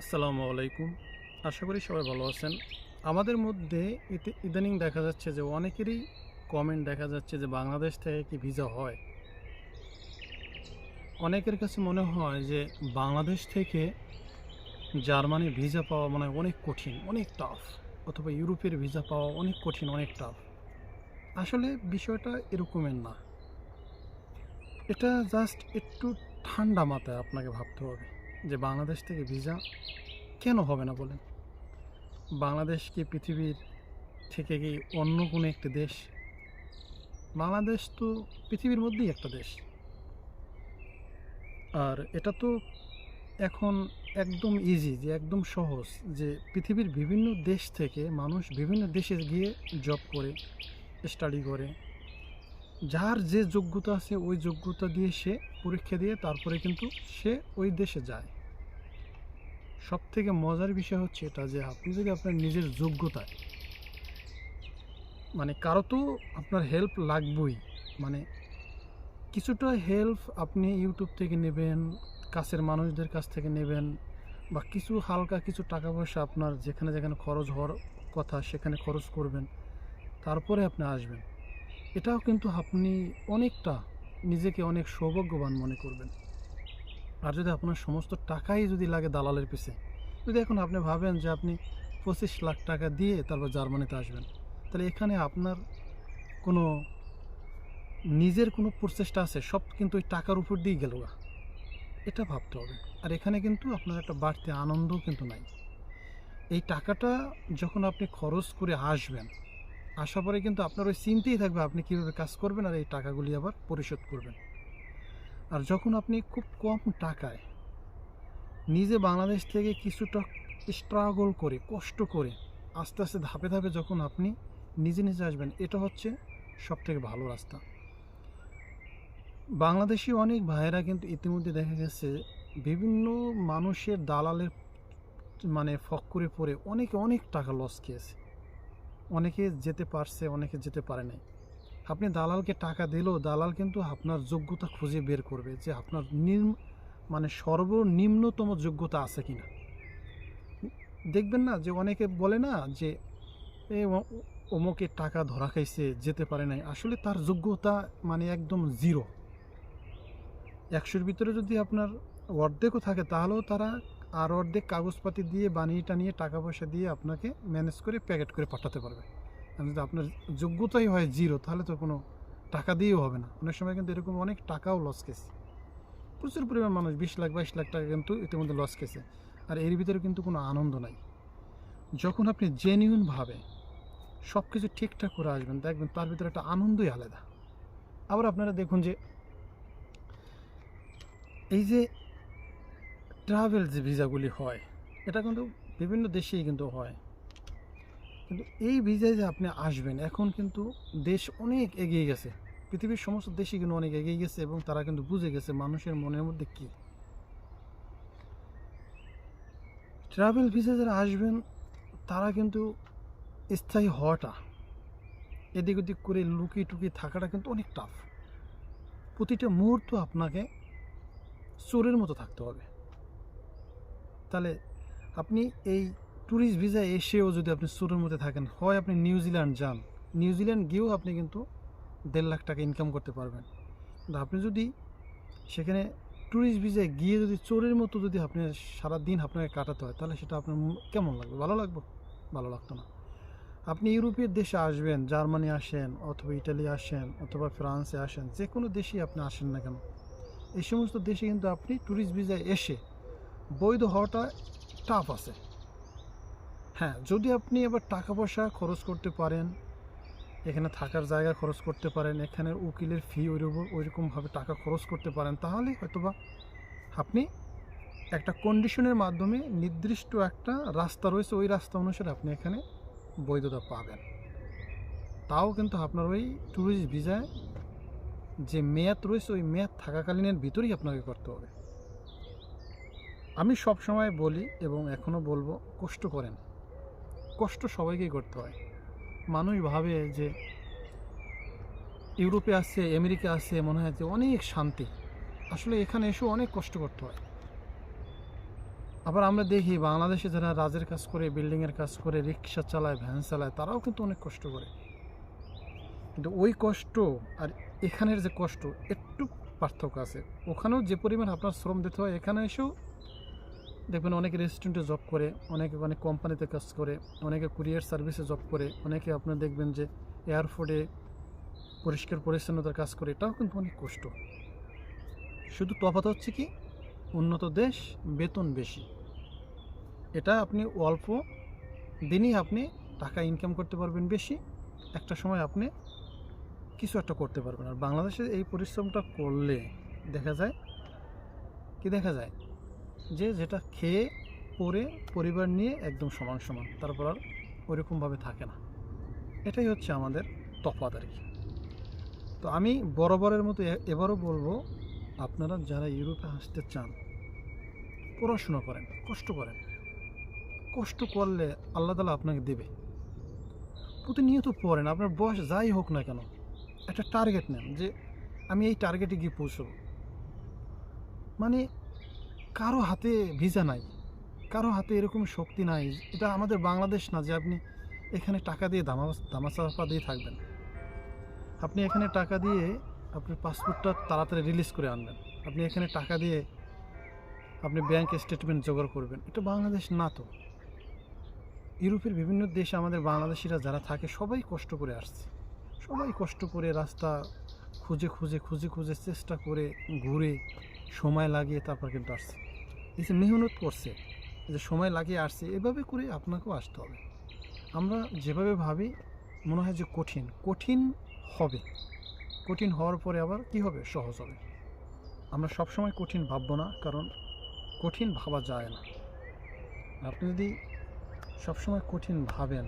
আসসালামু আলাইকুম। আশা করি সবাই ভালো আছেন। আমাদের মধ্যে ইতি- ইদানিং দেখা যাচ্ছে যে অনেকেরই কমেন্ট দেখা যাচ্ছে যে বাংলাদেশ থেকে কি ভিসা হয়। অনেকের কাছে মনে হয় যে বাংলাদেশ থেকে জার্মানি ভিসা পাওয়া মানে অনেক কঠিন, অনেক টাফ অথবা ইউরোপের ভিসা পাওয়া অনেক কঠিন, অনেক টাফ আসলে বিষয়টা এরকমের না। এটা জাস্ট একটু ঠান্ডা মাথায় আপনাকে ভাবতে হবে। যে বাংলাদেশ থেকে ভিসা কেন হবে না বলেন? বাংলাদেশ কি পৃথিবীর থেকে কি অন্য কোনো একটি দেশ? বাংলাদেশ তো পৃথিবীর মধ্যেই একটা দেশ। আর এটা তো এখন একদম ইজি যে একদম সহজ, যে পৃথিবীর বিভিন্ন দেশ থেকে মানুষ বিভিন্ন দেশে গিয়ে জব করে স্টাডি করে যার যে যোগ্যতা আছে, ওই যোগ্যতা দিয়ে সে পরীক্ষা দিয়ে তারপরে কিন্তু সে ওই দেশে যায়। সব থেকে মজার বিষয় হচ্ছে এটা যে, আপনি যদি আপনার নিজের যোগ্যতায় মানে কারও তো আপনার হেল্প লাগবেই। মানে কিছুটা হেল্প আপনি ইউটিউব থেকে নেবেন, কাছের মানুষদের কাছ থেকে নেবেন, বা কিছু হালকা কিছু টাকা পয়সা আপনার যেখানে যেখানে খরচ হওয়ার কথা সেখানে খরচ করবেন, তারপরে আপনি আসবেন। এটাও কিন্তু আপনি অনেকটা নিজেকে অনেক সৌভাগ্যবান মনে করবেন। আর যদি আপনার সমস্ত টাকাই যদি লাগে দালালের পিছে, যদি এখন আপনি ভাবেন যে আপনি পঁচিশ লাখ টাকা দিয়ে তারপর জার্মানিতে আসবেন, তাহলে এখানে আপনার কোনো, নিজের কোনো প্রচেষ্টা আছে, সব কিন্তু ওই টাকার উপর দিয়ে গেল। এটা ভাবতে হবে। আর এখানে কিন্তু আপনার একটা বাড়তি আনন্দও কিন্তু নাই। এই টাকাটা যখন আপনি খরচ করে আসবেন আসার পরে কিন্তু আপনার ওই চিন্তেই থাকবে আপনি কীভাবে কাজ করবেন আর এই টাকাগুলি আবার পরিশোধ করবেন। আর যখন আপনি খুব কম টাকায় নিজে বাংলাদেশ থেকে কিছুটা স্ট্রাগল করে, কষ্ট করে, আস্তে আস্তে ধাপে ধাপে যখন আপনি নিজে নিজে আসবেন, এটা হচ্ছে সব থেকে ভালো রাস্তা। বাংলাদেশি অনেক ভাইয়েরা কিন্তু ইতিমধ্যে দেখা গেছে বিভিন্ন মানুষের দালালের মানে ফক করে পড়ে অনেকে অনেক টাকা লস খেয়েছে। অনেকে যেতে পারছে, অনেকে যেতে পারে নাই। আপনি দালালকে টাকা দিলেও দালাল কিন্তু আপনার যোগ্যতা খুঁজে বের করবে যে আপনার নিম্ন মানে সর্বনিম্নতম যোগ্যতা আছে কি না দেখবেন না যে অনেকে বলে না যে, এ অমুকে টাকা ধরা খাইছে, যেতে পারে নাই। আসলে তার যোগ্যতা মানে একদম জিরো একশোর ভিতরে যদি আপনার অর্ধেকও থাকে, তাহলেও তারা আর অর্ধেক কাগজপাতি দিয়ে বানিয়ে টানিয়ে টাকা পয়সা দিয়ে আপনাকে ম্যানেজ করে প্যাকেট করে পাঠাতে পারবে। যদি আপনার যোগ্যতাই হয় জিরো, তাহলে তো কোনো টাকা দিয়েও হবে না। অনেক সময় কিন্তু এরকম অনেক টাকাও লস খেয়েছে প্রচুর পরিমাণ মানুষ, বিশ লাখ, বাইশ লাখ টাকা কিন্তু ইতিমধ্যে লস খেয়েছে আর এর ভিতরে কিন্তু কোনো আনন্দ নাই। যখন আপনি জেনিউনভাবে সব কিছু ঠিকঠাক করে আসবেন, দেখবেন তার ভিতরে একটা আনন্দই আলাদা। আবার আপনারা দেখুন যে এই যে ট্রাভেল যে ভিসাগুলি হয়, এটা কিন্তু বিভিন্ন দেশেই কিন্তু হয়। কিন্তু এই ভিসায় যে আপনি আসবেন, এখন কিন্তু দেশ অনেক এগিয়ে গেছে। পৃথিবীর সমস্ত দেশই কিন্তু অনেক এগিয়ে গেছে এবং তারা কিন্তু বুঝে গেছে মানুষের মনের মধ্যে কী। ট্রাভেল ভিসা যারা আসবেন, তারা কিন্তু স্থায়ী হওয়াটা, এদিক ওদিক করে লুকিয়ে টুকিয়ে থাকাটা কিন্তু অনেক টাফ প্রতিটা মুহূর্ত আপনাকে চোরের মতো থাকতে হবে। তাহলে আপনি এই ট্যুরিস্ট ভিসা এসেও যদি আপনি চোরের মধ্যে থাকেন, হয় আপনি নিউজিল্যান্ড যান নিউজিল্যান্ড গিয়েও আপনি কিন্তু দেড় লাখ টাকা ইনকাম করতে পারবেন। আপনি যদি সেখানে ট্যুরিস্ট ভিসায় গিয়ে যদি চোরের মতো যদি আপনি সারা দিন আপনাকে কাটাতে হয়, তাহলে সেটা আপনার কেমন লাগবে? ভালো লাগবে? ভালো লাগতো না। আপনি ইউরোপের দেশে আসবেন, জার্মানি আসেন, অথবা ইটালি আসেন, অথবা ফ্রান্সে আসেন যে কোনো দেশেই আপনি আসেন না কেন, এই সমস্ত দেশে কিন্তু আপনি ট্যুরিস্ট ভিসায় এসে বৈধ হওয়াটা টাফ আছে। হ্যাঁ যদি আপনি এবার টাকা পয়সা খরচ করতে পারেন, এখানে থাকার জায়গা খরচ করতে পারেন, এখানের উকিলের ফি ওইরকম, ওইরকমভাবে টাকা খরচ করতে পারেন তাহলে হয়তোবা আপনি একটা কন্ডিশনের মাধ্যমে নির্দিষ্ট একটা রাস্তা রয়েছে, ওই রাস্তা অনুসারে আপনি এখানে বৈধতা পাবেন। তাও কিন্তু আপনার ওই ট্যুরিস্ট ভিসায় যে মেয়াদ রয়েছে, ওই মেয়াদ থাকাকালীনের ভিতরেই আপনাকে করতে হবে। আমি সব সময় বলি এবং এখনও বলব, কষ্ট করেন। কষ্ট সবাইকেই করতে হয়। মানুষ ভাবে যে ইউরোপে আসছে আমেরিকা আসছে মনে হয় যে অনেক শান্তি। আসলে এখানে এসেও অনেক কষ্ট করতে হয়। আবার আমরা দেখি বাংলাদেশে যারা রাজের কাজ করে, বিল্ডিংয়ের কাজ করে, রিক্সা চালায়, ভ্যান চালায়, তারাও কিন্তু অনেক কষ্ট করে। কিন্তু ওই কষ্ট আর এখানের যে কষ্ট, একটু পার্থক্য আছে। ওখানেও যে পরিমাণ আপনার শ্রম দিতে হয়, এখানে এসেও দেখবেন অনেকে রেস্টুরেন্টে জব করে, অনেকে অনেক কোম্পানিতে কাজ করে, অনেকে কুরিয়ার সার্ভিসে জব করে, অনেকে আপনার দেখবেন যে এয়ারপোর্টে পরিষ্কার পরিচ্ছন্নতার কাজ করে, এটাও কিন্তু অনেক কষ্ট। শুধু তফাৎ হচ্ছে কি, উন্নত দেশ, বেতন বেশি। এটা আপনি অল্প দিনই আপনি টাকা ইনকাম করতে পারবেন বেশি, একটা সময় আপনি কিছু একটা করতে পারবেন। আর বাংলাদেশে এই পরিশ্রমটা করলে দেখা যায়, কি দেখা যায়? যে যেটা খেয়ে, পরে পরিবার নিয়ে একদম সমান সমান, তারপর আর ওইরকমভাবে থাকে না। এটাই হচ্ছে আমাদের তফাৎ আর কি। তো আমি বরাবরের মতো এবারও বলব, আপনারা যারা ইউরোপে আসতে চান, পড়াশোনা করেন, কষ্ট করেন। কষ্ট করলে আল্লাহ তালা আপনাকে দেবে। প্রতিনিয়ত পড়েন, আপনার বয়স যাই হোক না কেন, একটা টার্গেট নেন যে, আমি এই টার্গেটে গিয়ে পৌঁছবো। মানে কারও হাতে ভিসা নাই, কারও হাতে এরকম শক্তি নাই, এটা আমাদের বাংলাদেশ না যে আপনি এখানে টাকা দিয়ে দামা, দামাচাপা দিয়ে থাকবেন। আপনি এখানে টাকা দিয়ে আপনি পাসপোর্টটা তাড়াতাড়ি রিলিজ করে আনবেন। আপনি এখানে টাকা দিয়ে আপনি ব্যাংক স্টেটমেন্ট জোগাড় করবেন। এটা বাংলাদেশ না তো। ইউরোপের বিভিন্ন দেশে আমাদের বাংলাদেশিরা যারা থাকে, সবাই কষ্ট করে আসছে। সবাই কষ্ট করে রাস্তা খুঁজে খুঁজে খুঁজে খুঁজে চেষ্টা করে ঘুরে সময় লাগিয়ে তারপর কিন্তু আসছে। এই যে মেহনত করছে যে সময় লাগিয়ে আসছে, এভাবে করে আপনাকেও আসতে হবে। আমরা যেভাবে ভাবি, মনে হয় যে কঠিন। কঠিন হবে। কঠিন হওয়ার পরে আবার কি হবে? সহজ হবে। আমরা সবসময় কঠিন ভাববো না, কারণ কঠিন ভাবা যায় না। আপনি যদি সবসময় কঠিন ভাবেন,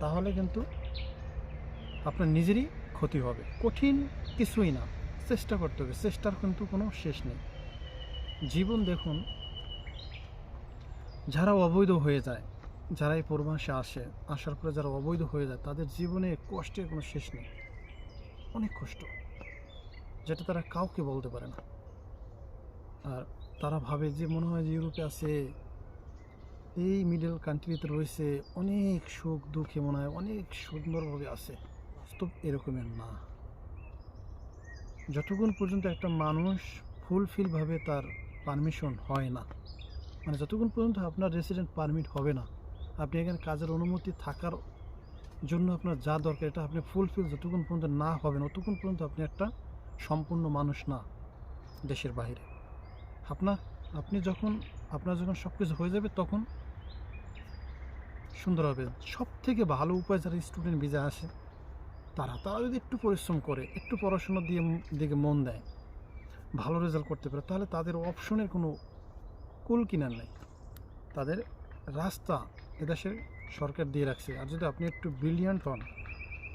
তাহলে কিন্তু আপনার নিজেরই ক্ষতি হবে। কঠিন কিছুই না। চেষ্টা করতে হবে। চেষ্টার কিন্তু কোনো শেষ নেই। জীবন দেখুন যারা অবৈধ হয়ে যায় যারা এই পূর্বাংশে আসে, আসার পরে যারা অবৈধ হয়ে যায়, তাদের জীবনে কষ্টের কোনো শেষ নেই। অনেক কষ্ট, যেটা তারা কাউকে বলতে পারে না। আর তারা ভাবে যে মনে হয় যে ইউরোপে আছে, এই মিডল কান্ট্রিতে রয়েছে, অনেক সুখ দুঃখে মনে হয়, অনেক সুন্দরভাবে আছে। বাস্তব এরকমের না। যতক্ষণ পর্যন্ত একটা মানুষ ফুলফিলভাবে তার পারমিশন হয় না। মানে যতক্ষণ পর্যন্ত আপনার রেসিডেন্ট পারমিট হবে না, আপনি এখানে কাজের অনুমতি থাকার জন্য আপনার যা দরকার এটা আপনি ফুলফিল যতক্ষণ পর্যন্ত না হবেন ততক্ষণ পর্যন্ত আপনি একটা সম্পূর্ণ মানুষ না দেশের বাইরে আপনার, আপনি যখন, আপনার যখন সব কিছু হয়ে যাবে তখন সুন্দর হবে। সব থেকে ভালো উপায় যারা স্টুডেন্ট ভিজা আসে, তারা তারা যদি একটু পরিশ্রম করে, একটু পড়াশোনা দিয়ে দিকে মন দেয় ভালো রেজাল্ট করতে পারে, তাহলে তাদের অপশনের কোনো কুল কিনার নেই। তাদের রাস্তা এদেশে সরকার দিয়ে রাখছে। আর যদি আপনি একটু ব্রিলিয়ান্ট হন,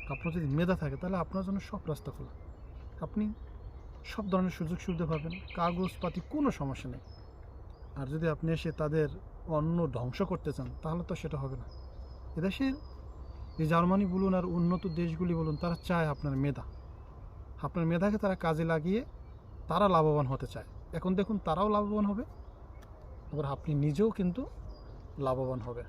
আপনার যদি মেধা থাকে, তাহলে আপনার জন্য সব রাস্তা খোলা। আপনি সব ধরনের সুযোগ সুবিধা পাবেন, কাগজপাতি কোনো সমস্যা নেই। আর যদি আপনি এসে তাদের অন্য ধ্বংস করতে চান, তাহলে তো সেটা হবে না। এদেশের এই জার্মানি বলুন আর উন্নত দেশগুলি বলুন, তারা চায় আপনার মেধা। আপনার মেধাকে তারা কাজে লাগিয়ে তারা লাভবান হতে চায়। এখন দেখুন তারাও লাভবান হবে, আবার আপনি নিজেও কিন্তু লাভবান হবে।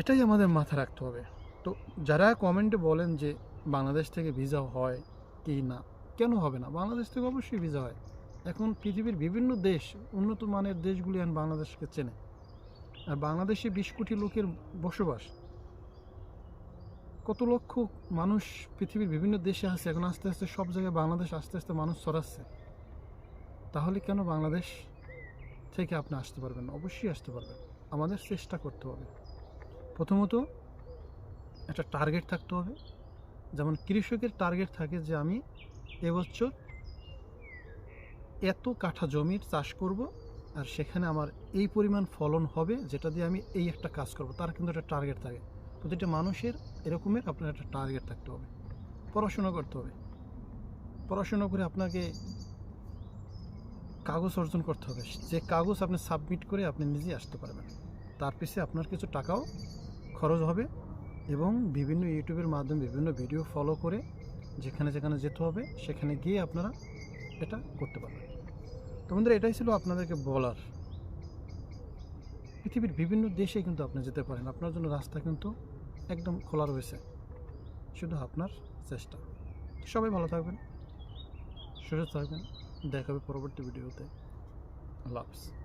এটাই আমাদের মাথায় রাখতে হবে। তো যারা কমেন্টে বলেন যে বাংলাদেশ থেকে ভিসা হয় কি না, কেন হবে না? বাংলাদেশ থেকে অবশ্যই ভিসা হয়। এখন পৃথিবীর বিভিন্ন দেশ উন্নত মানের দেশগুলি এখন বাংলাদেশকে চেনে। আর বাংলাদেশে বিশ কোটি লোকের বসবাস। কত লক্ষ মানুষ পৃথিবীর বিভিন্ন দেশে আছে, এখন আস্তে আস্তে সব জায়গায় বাংলাদেশ আস্তে আস্তে মানুষ ছড়াচ্ছে। তাহলে কেন বাংলাদেশ থেকে আপনি আসতে পারবেন? অবশ্যই আসতে পারবেন। আমাদের চেষ্টা করতে হবে। প্রথমত একটা টার্গেট থাকতে হবে। যেমন কৃষকের টার্গেট থাকে যে আমি এবছর এত কাঠা জমির চাষ করব আর সেখানে আমার এই পরিমাণ ফলন হবে যেটা দিয়ে আমি এই একটা কাজ করব। তার কিন্তু একটা টার্গেট থাকে। প্রতিটা মানুষের এরকমের আপনার একটা টার্গেট থাকতে হবে। পড়াশোনা করতে হবে। পড়াশোনা করে আপনাকে কাগজ অর্জন করতে হবে। যে কাগজ আপনি সাবমিট করে আপনি নিজে আসতে পারবেন। তার পিছে আপনার কিছু টাকাও খরচ হবে এবং বিভিন্ন ইউটিউবের মাধ্যমে বিভিন্ন ভিডিও ফলো করে যেখানে যেখানে যেতে হবে, সেখানে গিয়ে আপনারা এটা করতে পারবেন। তো বন্ধুরা, এটাই ছিল আপনাদেরকে বলার। পৃথিবীর বিভিন্ন দেশে কিন্তু আপনি যেতে পারেন। আপনার জন্য রাস্তা কিন্তু একদম খোলা রয়েছে। শুধু আপনার চেষ্টা। সবাই ভালো থাকবেন, সুস্থ থাকবেন। দেখাবে পরবর্তী ভিডিওতে। আল্লাহ হাফিজ।